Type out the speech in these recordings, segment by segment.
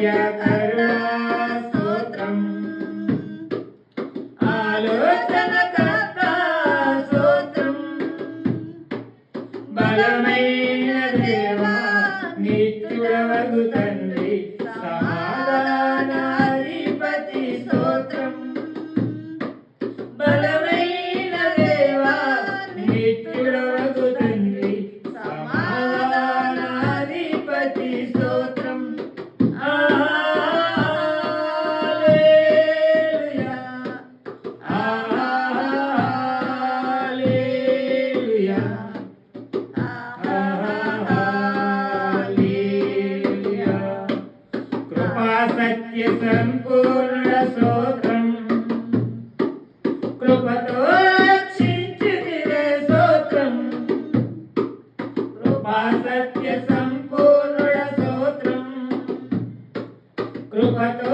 yeah. सत्य सत्यसम्पूर्णसोत्रम् कृपतो रक्षिञ्चिरे सोत्रम् कृपा सत्यसम्पूर्णसोत्रम् कृपतो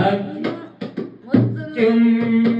Thank you.